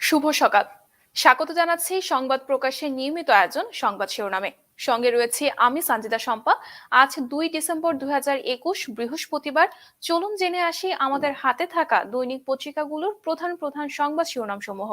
শুভ সকাল। স্বাগত জানাচ্ছি সংবাদ প্রকাশের নিয়মিত আয়োজন সংবাদ শিরোনামে। সঙ্গে রয়েছে আমি সঞ্জিতা শম্পা। আজ দুই ডিসেম্বর দুই হাজার একুশ বৃহস্পতিবার। চলুন জেনে আসি আমাদের হাতে থাকা দৈনিক পত্রিকাগুলোর প্রধান প্রধান সংবাদ শিরোনাম সমূহ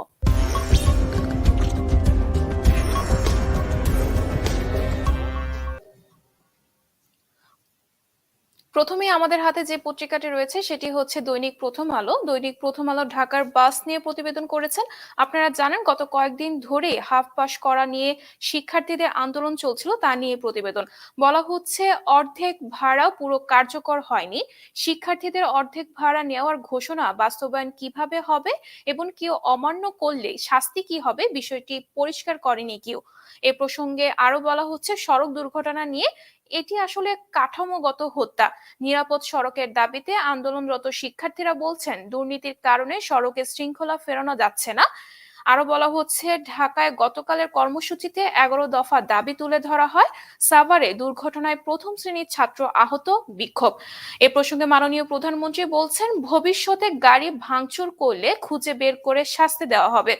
প্রথমে আমাদের হাতে যে পত্রিকাটি রয়েছে, সেটি হচ্ছে দৈনিক প্রথম আলো। দৈনিক প্রথম আলো ঢাকার বাস নিয়ে প্রতিবেদন করেছেন। আপনারা জানেন, গত কয়েকদিন ধরে হাফ পাস করা নিয়ে শিক্ষার্থীদের আন্দোলন চলছিল, তা নিয়ে প্রতিবেদন। বলা হচ্ছে, অর্ধেক ভাড়া পুরো কার্যকর হয়নি। শিক্ষার্থীদের অর্ধেক ভাড়া নেওয়ার ঘোষণা বাস্তবায়ন কীভাবে হবে এবং কেউ অমান্য করলে শাস্তি কি হবে, বিষয়টি পরিষ্কার করেনি কেউ। এ প্রসঙ্গে আরও বলা হচ্ছে, সড়ক দুর্ঘটনা নিয়ে এটি আসলে কাঠামোগত হত্যা। নিরাপদ সড়কের দাবিতে আন্দোলনরত শিক্ষার্থীরা বলছেন, দুর্নীতির কারণে সড়কে শৃঙ্খলা ফেরানো যাচ্ছে না। আরও বলা হচ্ছে, ঢাকায় গতকালের কর্মসূচিতে এগারো দফা দাবি তুলে ধরা হয়। সাভারে দুর্ঘটনায় প্রথম শ্রেণির ছাত্র আহত বিক্ষোভ। এ প্রসঙ্গে মাননীয় প্রধানমন্ত্রী বলছেন, ভবিষ্যতে গাড়ি ভাঙচুর করলে খুঁজে বের করে শাস্তি দেওয়া হবে।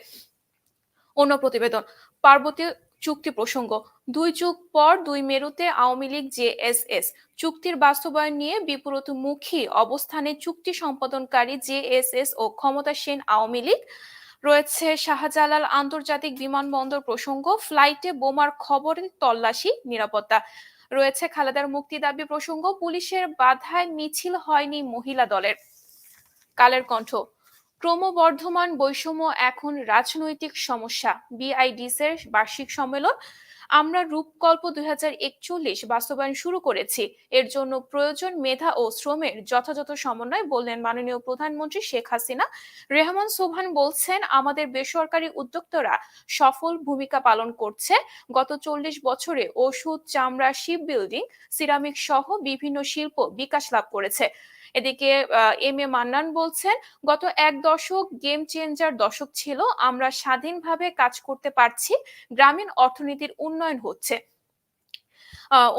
অন্য প্রতিবেদন পার্বতী চুক্তি প্রসঙ্গ। দুই যুগ পর দুই মেরুতে আওয়ামী লীগ জেএসএস চুক্তির বাস্তবায়ন নিয়ে বিপরীতমুখী অবস্থানে চুক্তি সম্পাদনকারী জেএসএস ও ক্ষমতাসীন আওয়ামী লীগ রয়েছে শাহজালাল আন্তর্জাতিক বিমানবন্দর প্রসঙ্গ, ফ্লাইটে বোমার খবরের তল্লাশি, নিরাপত্তা রয়েছে খালেদার মুক্তি দাবি প্রসঙ্গ, পুলিশের বাধায় মিছিল হয়নি মহিলা দলের। কালের কণ্ঠ ক্রমবর্ধমান বৈষম্য এখন রাজনৈতিক সমস্যা। বিআইডিসের বার্ষিক সম্মেলন আমরা রূপকল্প দুই বাস্তবায়ন শুরু করেছি। এর জন্য প্রয়োজন মেধা ও শ্রমের যথাযথ সমন্বয় বললেন মাননীয় প্রধানমন্ত্রী শেখ হাসিনা। রেহমান সোভান বলছেন, আমাদের বেসরকারি উদ্যোক্তারা সফল ভূমিকা পালন করছে। গত চল্লিশ বছরে ওষুধ, চামড়া, শিপ বিল্ডিং, সিরামিক সহ বিভিন্ন শিল্প বিকাশ লাভ করেছে। এদিকে এম এ মান্নান বলছেন, গত এক দশক গেম চেঞ্জার দশক ছিল, আমরা স্বাধীনভাবে কাজ করতে পারছি, গ্রামীণ অর্থনীতির উন্নয়ন হচ্ছে।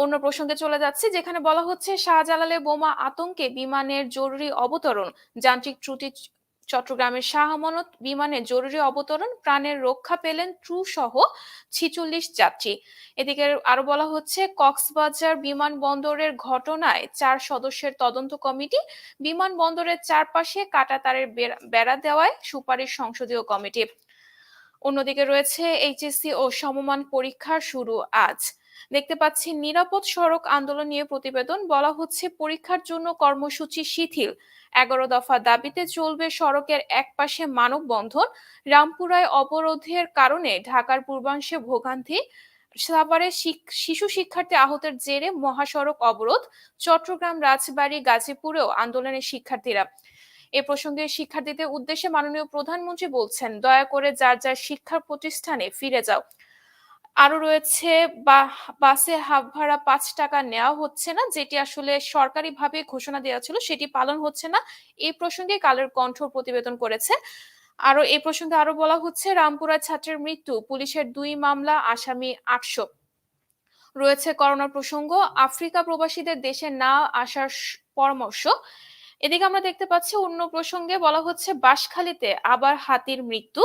অন্য প্রসঙ্গে চলে যাচ্ছে, যেখানে বলা হচ্ছে শাহজালালে বোমা আতঙ্কে বিমানের জরুরি অবতরণ, যান্ত্রিক ত্রুটি চট্টগ্রামের শাহ আমানত বিমানে জরুরি অবতরণ, প্রাণের রক্ষা পেলেন ট্রু সহ ছিচল্লিশ যাত্রী। এদিকে আরও বলা হচ্ছে, কক্সবাজার বিমানবন্দরের ঘটনায় চার সদস্যের তদন্ত কমিটি বিমানবন্দরের চারপাশে কাটা তারের বেড়া দেওয়ায় সুপারিশ সংসদীয় কমিটি। অন্যদিকে রয়েছে, এইচএসসি ও সমমান পরীক্ষা শুরু আজ। দেখতে পাচ্ছি, নিরাপদ সড়ক আন্দোলন নিয়ে প্রতিবেদন, বলা হচ্ছে পরীক্ষার জন্য কর্মসূচি শিথিল। এগারো দফা দাবিতে চলবে সড়কের একপাশে মানববন্ধন। রামপুরায় অবরোধের কারণে ঢাকার পূর্বাংশে ভোগান্তি। সাভারে শিশু শিক্ষার্থী আহতের জেরে মহাসড়ক অবরোধ। চট্টগ্রাম, রাজবাড়ী, গাজীপুরেও আন্দোলনের শিক্ষার্থীরা। এ প্রসঙ্গে শিক্ষার্থীদের উদ্দেশ্যে মাননীয় প্রধানমন্ত্রী বলছেন, দয়া করে যার যার শিক্ষা প্রতিষ্ঠানে ফিরে যাও। আরও রয়েছে বাসে হাফ ভাড়া পাঁচ টাকা নেওয়া হচ্ছে না, যেটি আসলে সরকারিভাবে ঘোষণা দেওয়া ছিল সেটি পালন হচ্ছে না। এই প্রসঙ্গে কালের কণ্ঠ প্রতিবেদন করেছে। আরও এই প্রসঙ্গে আরও বলা হচ্ছে, রামপুরা ছাত্রের মৃত্যু, পুলিশের দুই মামলা, আসামি আটশো। রয়েছে করোনা প্রসঙ্গ, আফ্রিকা প্রবাসীদের দেশে না আসার পরামর্শ। এদিকে আমরা দেখতে পাচ্ছি অন্য প্রসঙ্গে বলা হচ্ছে, বাঁশখালীতে আবার হাতির মৃত্যু।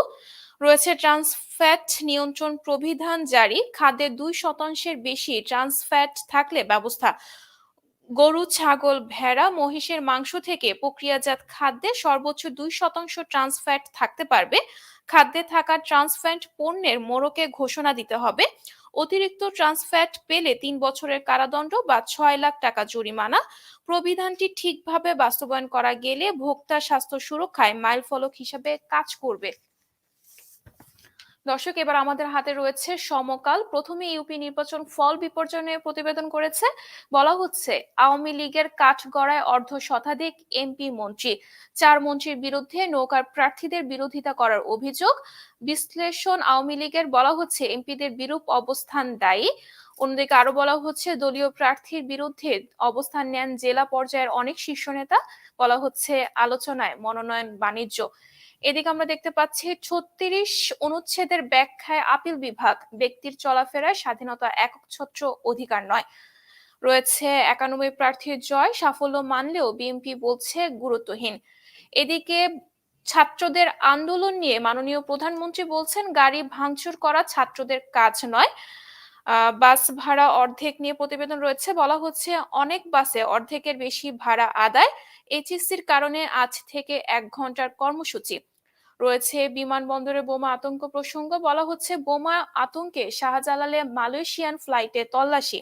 রয়েছে ট্রান্সফ্যাট নিয়ন্ত্রণ প্রবিধান জারি। খাদ্যে দুই শতাংশের বেশি ট্রান্সফ্যাট থাকলে ব্যবস্থা। গরু, ছাগল, ভেড়া, মহিষের মাংস থেকে প্রক্রিয়াজাত খাদ্যে সর্বোচ্চ দুই শতাংশ ট্রান্সফ্যাট থাকতে পারবে। খাদ্যে থাকা ট্রান্সফ্যাট পণ্যের মোড়কে ঘোষণা দিতে হবে। অতিরিক্ত ট্রান্সফ্যাট পেলে তিন বছরের কারাদণ্ড বা ছয় লাখ টাকা জরিমানা। প্রবিধানটি ঠিকভাবে বাস্তবায়ন করা গেলে ভোক্তা স্বাস্থ্য সুরক্ষায় মাইল ফলক হিসাবে কাজ করবে। দর্শক, এবার আমাদের হাতে রয়েছে সমকাল। প্রথমে ইউপি নির্বাচন ফল বিপর্যয় প্রতিবেদন করেছে। বলা হচ্ছে, আওয়ামী লীগের কাঠগড়ায় অর্ধ শতাধিক এমপি মন্ত্রী। চার মন্ত্রীর বিরুদ্ধে নৌকার প্রার্থীদের বিরোধিতা করার অভিযোগ। বিশ্লেষণ আওয়ামী লীগের বলা হচ্ছে, এমপিদের বিরূপ অবস্থান দায়ী। অন্যদিকে আরও বলা হচ্ছে, দলীয় প্রার্থীর বিরুদ্ধে অবস্থান নেন জেলা পর্যায়ের অনেক শীর্ষ নেতা। বলা হচ্ছে, আলোচনায় মনোনয়ন বাণিজ্য। এদিকে আমরা দেখতে পাচ্ছি ছত্রিশ অনুচ্ছেদের ব্যাখ্যায় আপিল বিভাগ ব্যক্তির চলাফেরায় স্বাধীনতা একচ্ছত্র অধিকার নয়। রয়েছে একানব্বই প্রার্থীর জয়, সাফল্য মানলেও বিএনপি বলছে গুরুত্বহীন। এদিকে ছাত্রদের আন্দোলন নিয়ে মাননীয় প্রধানমন্ত্রী বলছেন, গাড়ি ভাঙচুর করা ছাত্রদের কাজ নয়। বাস ভাড়া অর্ধেক নিয়ে প্রতিবেদন রয়েছে। বলা হচ্ছে, অনেক বাসে অর্ধেকের বেশি ভাড়া আদায় এইচএসসির কারণে আজ থেকে এক ঘণ্টার কর্মসূচি। রয়েছে বিমানবন্দরে বোমা আতঙ্ক প্রসঙ্গ। বলা হচ্ছে বোমা আতঙ্কে শাহজালালে মালয়েশিয়ান ফ্লাইটে তল্লাশি।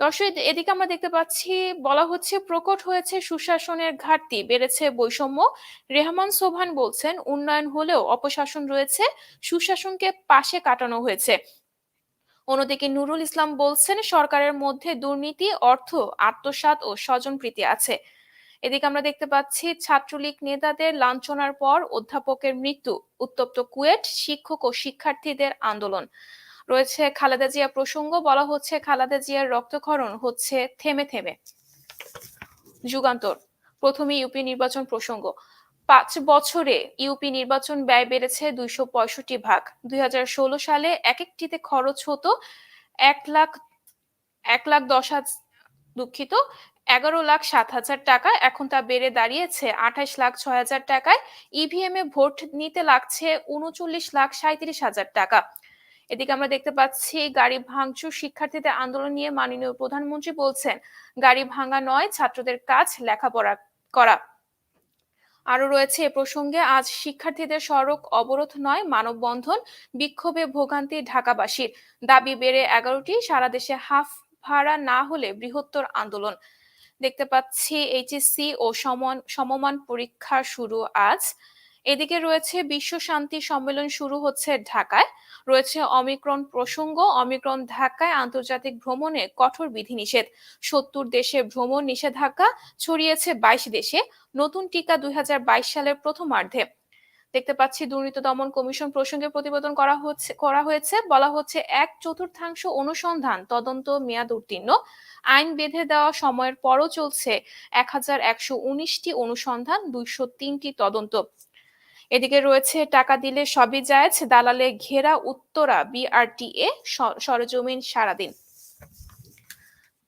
দর্শক, এদিকে আমরা দেখতে পাচ্ছি, বলা হচ্ছে প্রকট হয়েছে সুশাসনের ঘাটতি, বেড়েছে বৈষম্য। রেহমান সোভান বলছেন, উন্নয়ন হলেও অপশাসন রয়েছে, সুশাসনকে পাশে কাটানো হয়েছে। অন্যদিকে নুরুল ইসলাম বলছেন, সরকারের মধ্যে দুর্নীতি, অর্থ আত্মসাত ও স্বজনপ্রীতি আছে। এদিকে আমরা দেখতে পাচ্ছি, ছাত্রলীগ নেতাদের লাঞ্ছনার পর অধ্যাপকের মৃত্যু, উত্তপ্ত কুয়েট, শিক্ষক ও শিক্ষার্থীদের আন্দোলন। রয়েছে খালেদা জিয়া প্রসঙ্গ, বলা হচ্ছে খালেদা জিয়ার রক্তক্ষরণ হচ্ছে থেমে থেমে। যুগান্তর, প্রথমে ইউপি নির্বাচন প্রসঙ্গ। পাঁচ বছরে ইউপি নির্বাচন ব্যয় বেড়েছে দুইশো পঁয়ষট্টি ভাগ। দুই হাজার ষোলো সালে এক একটিতে খরচ হতো এক লাখ এক লাখ দশ দুঃখিত এগারো লাখ সাত হাজার টাকা। এখন তা বেড়ে দাঁড়িয়েছে আঠাশ লাখ ছয় হাজার টাকায়। ইভিএম এ ভোট নিতে লাগছে উনচল্লিশ লাখ সাঁত্রিশ হাজার টাকা। এদিকে আমরা দেখতে পাচ্ছি, গাড়ি ভাঙচুর, শিক্ষার্থীদের আন্দোলন নিয়ে মাননীয় প্রধানমন্ত্রী বলছেন, গাড়ি ভাঙা নয়, ছাত্রদের কাজ লেখাপড়া করা। আরও রয়েছে এ প্রসঙ্গে, আজ শিক্ষার্থীদের সড়ক অবরোধ নয়, মানববন্ধন, বিক্ষোভে ভোগান্তি ঢাকাবাসীর। দাবি বেড়ে এগারোটি, সারা দেশে হাফ ভাড়া না হলে বৃহত্তর আন্দোলন। দেখতে পাচ্ছি এইচএসসি ও সমান, সমমান পরীক্ষা শুরু আজ। এদিকে রয়েছে বিশ্ব শান্তি সম্মেলন শুরু হচ্ছে ঢাকায়। রয়েছে অমিক্রণ প্রসঙ্গ অমিক্রণ ঢাকায় আন্তর্জাতিক ভ্রমণে কঠোর বিধিনিষেধ। সত্তর দেশে ভ্রমণ নিষেধাজ্ঞা, ছড়িয়েছে বাইশ দেশে। নতুন টিকা দুই হাজার বাইশ সালের প্রথমার্ধে। দেখতে পাচ্ছি দুর্নীতি দমন কমিশন প্রসঙ্গে প্রতিবেদন করা হচ্ছে, করা হয়েছে। বলা হচ্ছে, এক চতুর্থাংশ অনুসন্ধান তদন্ত মেয়াদ উত্তীর্ণ। আইন বেঁধে দেওয়া সময়ের পরও চলছে এক হাজার একশো উনিশটি অনুসন্ধান, দুইশো তিনটি তদন্ত। এদিকে রয়েছে, টাকা দিলে সবই যায় দালালে ঘেরা উত্তরা, বিআরটিএ সরজমিন সারাদিন।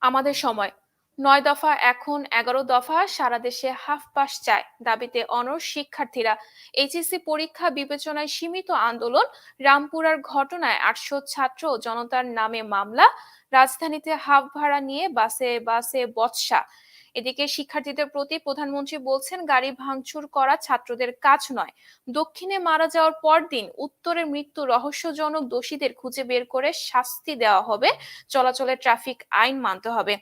আমাদের সময়। নয় দফা এখন, এগারো দফা সারা দেশে হাফ পাস চায়, দাবিতে অনর শিক্ষার্থীরা। এইচএসসি পরীক্ষা বিবেচনায় সীমিত আন্দোলন, রামপুরার ঘটনায় আটশো ছাত্র জনতার নামে মামলা, রাজধানীতে হাফ ভাড়া নিয়ে বাসে বাসে বৎসা এদিকে শিক্ষার্থীদের প্রতি প্রধানমন্ত্রী বলছেন, গাড়ি ভাঙচুর করা ছাত্রদের কাজ নয়। দক্ষিণে মারা যাওয়ার পর দিন উত্তরে মৃত্যু রহস্যজনক দোষীদের খুঁজে বের করে শাস্তি দেওয়া হবে, চলাচলে ট্রাফিক আইন মানতে হবে।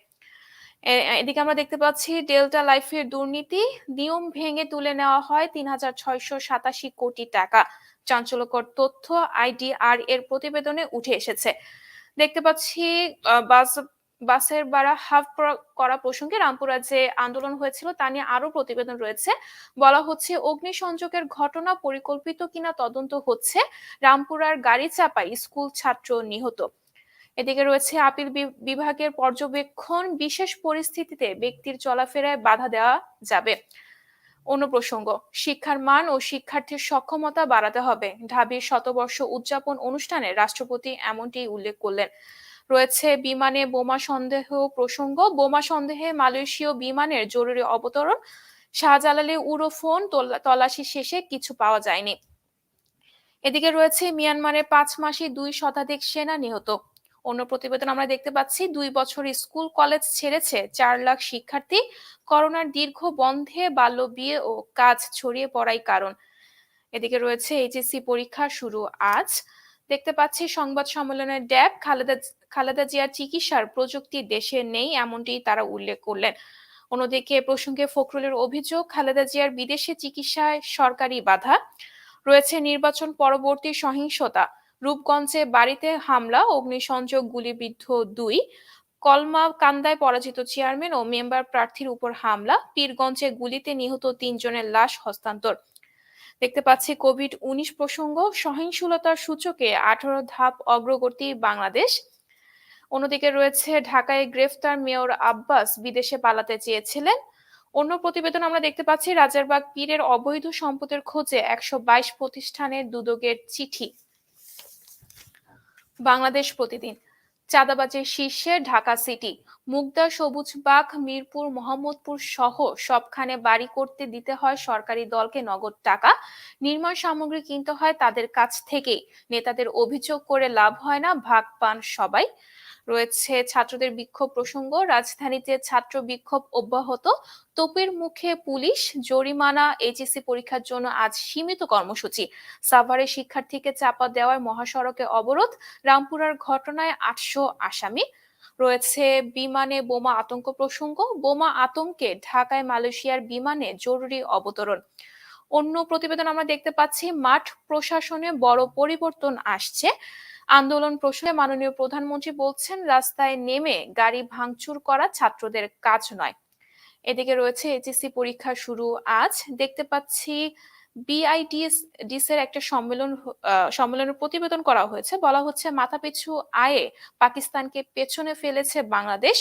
এদিকে আমরা দেখতে পাচ্ছি ডেল্টা লাইফের দুর্নীতি নিয়ম ভেঙে তুলে নেওয়া হয় তিন হাজার ছয়শো সাতাশি কোটি টাকা। চাঞ্চল্যকর তথ্য আইডিআর এর প্রতিবেদনে উঠে এসেছে। দেখতে পাচ্ছি বাস, বাসের ভাড়া হাফ করা প্রসঙ্গে রামপুরা যে আন্দোলন হয়েছিল, তা নিয়ে আরও প্রতিবেদন রয়েছে। বলা হচ্ছে, অগ্নিসংযোগের ঘটনা পরিকল্পিত কিনা তদন্ত হচ্ছে, রামপুরার গাড়ি চাপাই স্কুল ছাত্র নিহত। এদিকে রয়েছে আপিল বিভাগের পর্যবেক্ষণ বিশেষ পরিস্থিতিতে ব্যক্তির চলাফেরায় বাধা দেওয়া যাবে। অন্য প্রসঙ্গ, শিক্ষার মান ও শিক্ষার্থীর সক্ষমতা বাড়াতে হবে। ঢাবির শতবর্ষ উদযাপন অনুষ্ঠানে রাষ্ট্রপতি এমনটি উল্লেখ করলেন। রয়েছে বিমানে বোমা সন্দেহ প্রসঙ্গ, বোমা সন্দেহে মালয়েশীয় বিমানের জরুরি অবতরণ, শাহজালালে উড়ো ফোন তল্লাশি শেষে কিছু পাওয়া যায়নি। এদিকে রয়েছে মিয়ানমারে পাঁচ মাসে দুই শতাধিক সেনা নিহত। অন্য প্রতিবেদন আমরা দেখতে পাচ্ছি, দুই বছর স্কুল কলেজ ছেড়েছে। চার লাখ শিক্ষার্থী করোনার দীর্ঘ বন্ধে বাল্য বিয়ে ও কাজ ছড়িয়ে পড়াই কারণ। এদিকে রয়েছে এইচএসসি পরীক্ষা শুরু আজ। দেখতে পাচ্ছি সংবাদ সম্মেলনের ড্যাব, খালেদা খালেদা জিয়ার চিকিৎসার প্রযুক্তি দেশে নেই এমনটি তারা উল্লেখ করলেন। অন্যদিকে প্রসঙ্গে ফখরুলের অভিযোগ, খালেদা জিয়ার বিদেশে চিকিৎসায় সরকারি বাধা। রয়েছে নির্বাচন পরবর্তী সহিংসতা। রূপগঞ্জে বাড়িতে হামলা, অগ্নিসংযোগ, গুলিবিদ্ধ দুই। কলমা কান্দায় পরাজিত চেয়ারম্যান ও মেম্বার প্রার্থীর উপর হামলা। পীরগঞ্জে গুলিতে নিহত তিনজনের লাশ হস্তান্তর। দেখতে পাচ্ছি কোভিড উনিশ প্রসঙ্গ। সহিংসলতার সূচকে আঠারো ধাপ অগ্রগতি বাংলাদেশ। অন্যদিকে রয়েছে ঢাকায় গ্রেফতার মেয়র আব্বাস বিদেশে পালাতে চেয়েছিলেন। অন্য প্রতিবেদন আমরা দেখতে পাচ্ছি, রাজারবাগ পীরের অবৈধ সম্পদের খোঁজে একশো বাইশ প্রতিষ্ঠানের দুদকের চিঠি। বাংলাদেশ প্রতিদিন। চাঁদাবাজের শীর্ষে ঢাকা সিটি, মুগদা, সবুজবাগ, মিরপুর, মোহাম্মদপুর সহ সবখানে বাড়ি করতে দিতে হয় সরকারি দলকে নগদ টাকা। নির্মাণ সামগ্রী কিনতে হয় তাদের কাছ থেকেই। নেতাদের অভিযোগ করে লাভ হয় না, ভাগ পান সবাই। রয়েছে ছাত্রদের বিক্ষোভ প্রসঙ্গ। রাজধানীতে ছাত্র বিক্ষোভ অব্যাহত। তোপের মুখে পুলিশ, জরিমানা এইচএসসি পরীক্ষার জন্য আজ সীমিত কর্মসূচি। সাভারে শিক্ষার্থীকে চাপা দেওয়ায় মহাসড়কে অবরোধ, রামপুরার ঘটনায় আটশো আসামি। রয়েছে বিমানে বোমা আতঙ্ক প্রসঙ্গ। বোমা আতঙ্কে ঢাকায় মালয়েশিয়ার বিমানে জরুরি অবতরণ। অন্য প্রতিবেদন আমরা দেখতে পাচ্ছি, মাঠ প্রশাসনে বড় পরিবর্তন আসছে। আন্দোলন প্রশ্নে মাননীয় প্রধানমন্ত্রী বলছেন, রাস্তায় নেমে গাড়ি ভাঙচুর করা ছাত্রদের কাজ নয়। এদিকে রয়েছে এইচএসসি পরীক্ষা শুরু আজ। দেখতে পাচ্ছি বিআইডিএস ডিস এর একটা সম্মেলন সম্মেলনের প্রতিবেদন করা হয়েছে। বলা হচ্ছে, মাথাপিছু আয়ে পাকিস্তানকে পেছনে ফেলেছে বাংলাদেশ।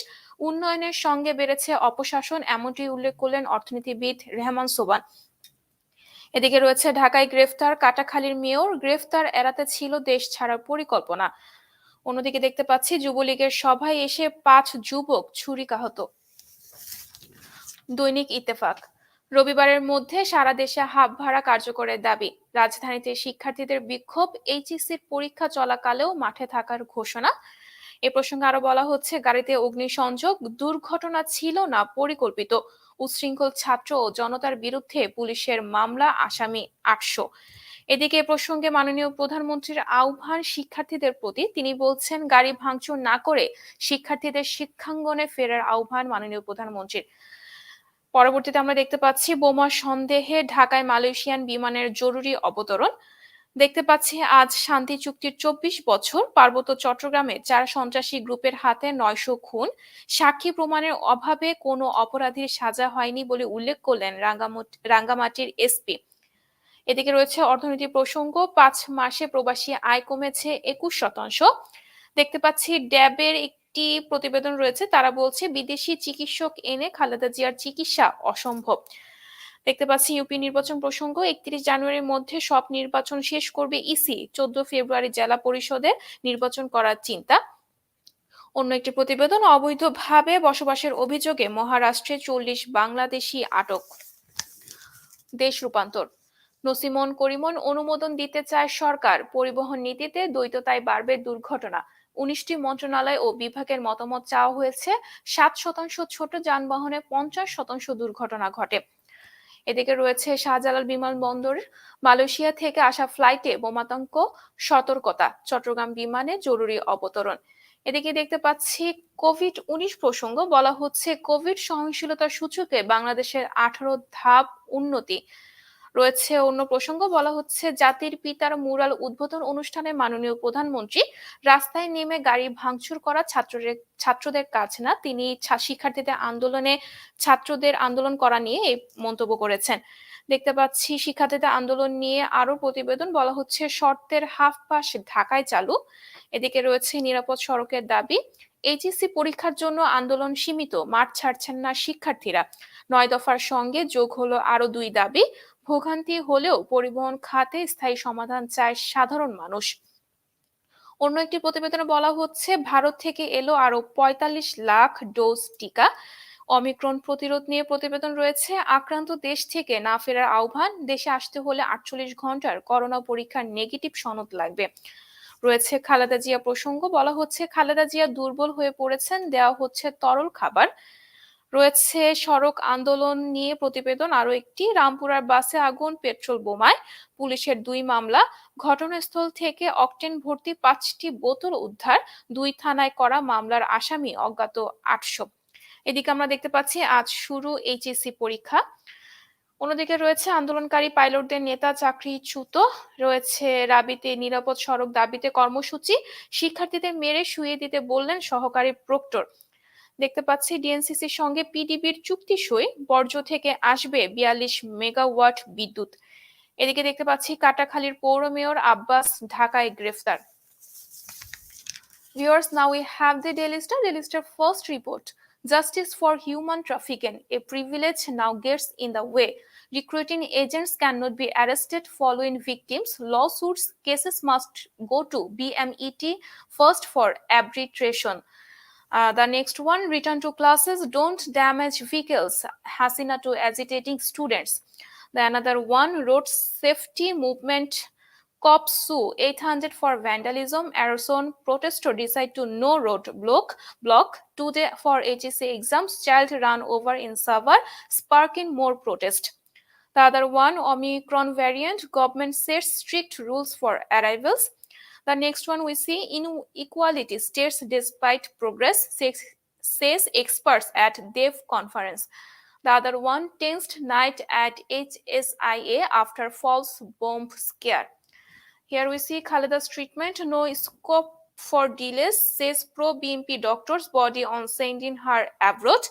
উন্নয়নের সঙ্গে বেড়েছে অপশাসন, এমনটি উল্লেখ করলেন অর্থনীতিবিদ রেহমান সোবান এদিকে রয়েছে ঢাকায় গ্রেফতার কাটাখালীর মেয়র। গ্রেফতার এড়াতে ছিল দেশ ছাড়ার পরিকল্পনা। অন্যদিকে দেখতে পাচ্ছি, যুবলীগের সভায় এসে পাঁচ যুবক ছুরিকাহত দৈনিক ইত্তেফাক, রবিবারের মধ্যে সারা দেশে হাব ভাড়া কার্যকরের দাবি। রাজধানীতে শিক্ষার্থীদের বিক্ষোভ, এইচএসসির পরীক্ষা চলাকালেও মাঠে থাকার ঘোষণা। এ প্রসঙ্গে আরও বলা হচ্ছে, গাড়িতে অগ্নিসংযোগ, দুর্ঘটনা ছিল না পরিকল্পিত। উচ্ছৃঙ্খল ছাত্র ও জনতার বিরুদ্ধে পুলিশের মামলা আসামি আটশো। এদিকে প্রসঙ্গে মাননীয় প্রধানমন্ত্রীর আহ্বান শিক্ষার্থীদের প্রতি। তিনি বলছেন, গাড়ি ভাঙচুর না করে শিক্ষার্থীদের শিক্ষাঙ্গনে ফেরার আহ্বান মাননীয় প্রধানমন্ত্রীর। পরবর্তীতে আমরা দেখতে পাচ্ছি, বোমা সন্দেহে ঢাকায় মালয়েশিয়ান বিমানের জরুরি অবতরণ। দেখতে পাচ্ছি আজ শান্তি চুক্তির চব্বিশ বছর। পার্বত্য চট্টগ্রামে চার সন্ত্রাসী গ্রুপের হাতে নয়শো খুন। সাক্ষী প্রমাণের অভাবে কোনো অপরাধীর সাজা হয়নি বলে উল্লেখ করলেন রাঙ্গামাটির এসপি। এদিকে রয়েছে অর্থনীতি প্রসঙ্গ, পাঁচ মাসে প্রবাসী আয় কমেছে একুশ শতাংশ। দেখতে পাচ্ছি ড্যাবের একটি প্রতিবেদন রয়েছে, তারা বলছে বিদেশি চিকিৎসক এনে খালেদা জিয়ার চিকিৎসা অসম্ভব। দেখতে পাচ্ছি ইউপি নির্বাচন প্রসঙ্গ, একত্রিশ জানুয়ারির মধ্যে সব নির্বাচন শেষ করবে ইসি, চোদ্দ ফেব্রুয়ারি জেলা পরিষদে নির্বাচন করার চিন্তা। অন্য একটি প্রতিবেদন, অবৈধভাবে বসবাসের অভিযোগে মহারাষ্ট্রে চল্লিশ বাংলাদেশি আটক। দেশ রূপান্তর, নসিমন করিমন অনুমোদন দিতে চায় সরকার, পরিবহন নীতিতে দ্বৈততায় বাড়বে দুর্ঘটনা। উনিশটি মন্ত্রণালয় ও বিভাগের মতামত চাওয়া হয়েছে, সাত শতাংশ ছোট যানবাহনে পঞ্চাশ শতাংশ দুর্ঘটনা ঘটে। এদিকে রয়েছে শাহজালাল বিমানবন্দর মালয়েশিয়া থেকে আসা ফ্লাইটে বোমাতঙ্ক, সতর্কতা, চট্টগ্রাম বিমানে জরুরি অবতরণ। এদিকে দেখতে পাচ্ছি কোভিড উনিশ প্রসঙ্গ, বলা হচ্ছে কোভিড সহনশীলতার সূচকে বাংলাদেশের আঠারো ধাপ উন্নতি। রয়েছে অন্য প্রসঙ্গ, বলা হচ্ছে জাতির পিতার মুরাল উদ্বোধন অনুষ্ঠানে মাননীয় প্রধানমন্ত্রী রাস্তায় নেমে গাড়ি ভাঙচুর করা ছাত্রদের ছাত্রদের কাজ না, তিনি শিক্ষার্থীদের আন্দোলনে ছাত্রদের আন্দোলন করা নিয়ে এই মন্তব্য করেছেন। দেখতে পাচ্ছি শিক্ষার্থীদের আন্দোলন নিয়ে আরও প্রতিবেদন, বলা হচ্ছে শর্তের হাফ পাস ঢাকায় চালু। এদিকে রয়েছে নিরাপদ সড়কের দাবি, এইচএসসি পরীক্ষার জন্য আন্দোলন সীমিত, মাঠ ছাড়ছেন না শিক্ষার্থীরা। নয় দফার সঙ্গে যোগ হলো আরও দুই দাবি ভোগান্তি হলেও পরিবহন খাতে স্থায়ী সমাধান চায় সাধারণ মানুষ। অন্য একটি প্রতিবেদনে বলা হচ্ছে, ভারত থেকে এলো আরও ৪৫ লাখ ডোজ টিকা। অমিক্রণ প্রতিরোধ নিয়ে প্রতিবেদন রয়েছে, আক্রান্ত দেশ থেকে না ফেরার আহ্বান, দেশে আসতে হলে আটচল্লিশ ঘণ্টার করোনা পরীক্ষার নেগেটিভ সনদ লাগবে। রয়েছে খালেদা জিয়া প্রসঙ্গ, বলা হচ্ছে, খালেদা জিয়া দুর্বল হয়ে পড়েছেন, দেওয়া হচ্ছে তরল খাবার। রয়েছে সড়ক আন্দোলন নিয়ে প্রতিবেদন। আরও একটি, রামপুরার বাসে আগুন, পেট্রোল বোমায়। পুলিশের দুই মামলা, ঘটনাস্থল থেকে অকটেন ভর্তি পাঁচটি বোতল উদ্ধার, দুই থানায় করা মামলার আসামি অজ্ঞাত আটশো। এদিকে আমরা দেখতে পাচ্ছি, আজ শুরু এইচএসসি পরীক্ষা। অন্যদিকে রয়েছে, আন্দোলনকারী পাইলটদের নেতা চাকরিচ্যুত। রয়েছে, রাবিতে নিরাপদ সড়ক দাবিতে কর্মসূচি। শিক্ষার্থীদের মেরে শুয়ে দিতে বললেন সহকারী প্রক্টর। দেখতে পাচ্ছি ডিএনসিসির সঙ্গে পিডিবির চুক্তি সই বর্জ্য থেকে আসবে বিয়াল্লিশ মেগাওয়াট বিদ্যুৎ এদিকে দেখতে পাচ্ছি কাটাখালীর পৌর মেয়র আব্বাস ঢাকায় গ্রেফতার Viewers, now we have the Daily Star. Daily Star first report. Justice for human trafficking, a privilege now gets in the way. Recruiting agents cannot be arrested following victims. Lawsuits cases must go to BMET first for arbitration. Uh, the next one, return to classes, don't damage vehicles. Hasina to agitating students. The another one, road safety movement, cops sue 800 for vandalism. Arason protester decide to no road block. Block today for HSC exams. Child run over in Savar, sparking more protest. The other one, Omicron variant, government sets strict rules for arrivals. The next one we see inequality states despite progress, says, says experts at DEF conference. The other one, tensed night at HSIA after false bomb scare. Here we see Khalida's treatment, no scope for delays, says pro BMP doctors body on sending her abroad.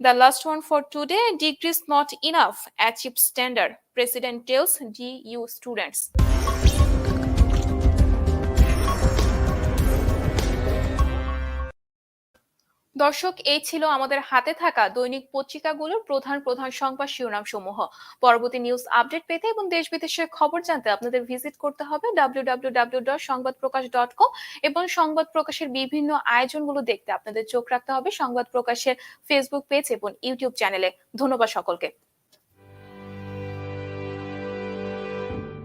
The last one for today, degrees not enough, achieve standard. President tells DU students. দর্শক এই ছিল আমাদের হাতে থাকা দৈনিক পত্রিকাগুলোর প্রধান প্রধান সংবাদ শিরোনাম সমূহ পরবর্তী নিউজ আপডেট পেতে এবং দেশ বিদেশের খবর জানতে আপনাদের ভিজিট করতে হবে কম এবং সংবাদ প্রকাশের বিভিন্ন আয়োজনগুলো দেখতে আপনাদের চোখ রাখতে হবে সংবাদ প্রকাশের ফেসবুক পেজ এবং ইউটিউব চ্যানেলে ধন্যবাদ সকলকে।